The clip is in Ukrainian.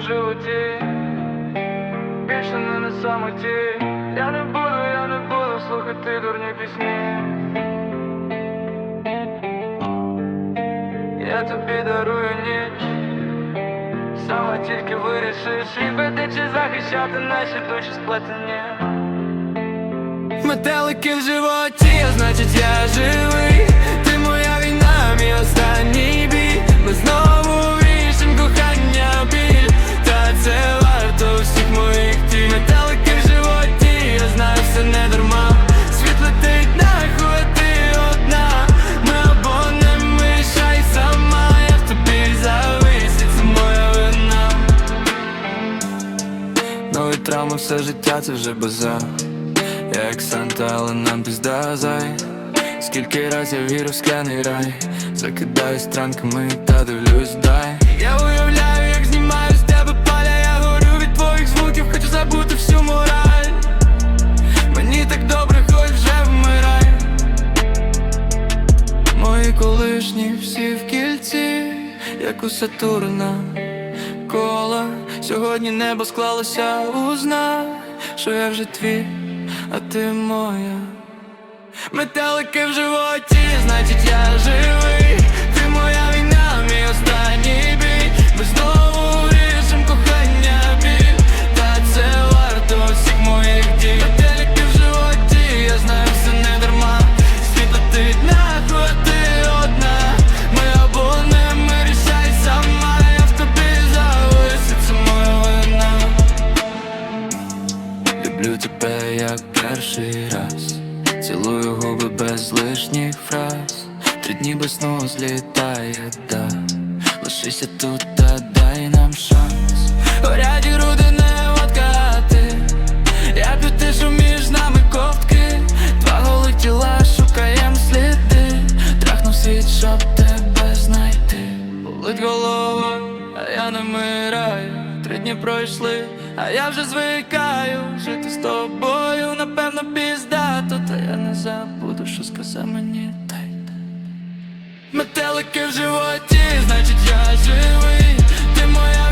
животі, більше не на самоті. Я не буду, я не буду слухати дурні пісні. Я тобі дарую ніч, сама тільки вирішиш Любити чи захищати наші душі сплетені. Метелики в животі, значить я живий. Травми все життя, це вже базар. Я як Санта, але нам пізда зай. Скільки раз я вірю в скляний рай. Закидаю странками та дивлюсь дай. Я уявляю, як знімаю з тебе паля. Я горю від твоїх звуків, хочу забути всю мораль. Мені так добре, хоч вже вмирай. Мої колишні всі в кільці, як у Сатурна Сьогодні небо склалося у знак, що я вже твій, а ти моя. Метелики в животі, значить я живий. Як перший раз. Цілую губи без лишніх фраз. Три дні без сну злітає, да. Лишися тут та дай нам шанс. Горять груди не откати. Я те, що між нами ковтки. Два голих тіла шукаєм сліди. Трахнув світ, щоб тебе знайти. Болить голова, а я не мираю. Три дні пройшли, а я вже звикаю жити з тобою, на піздато, та я не забуду, що сказав мені тайт Метелики в животі, значить я живий, ти моя.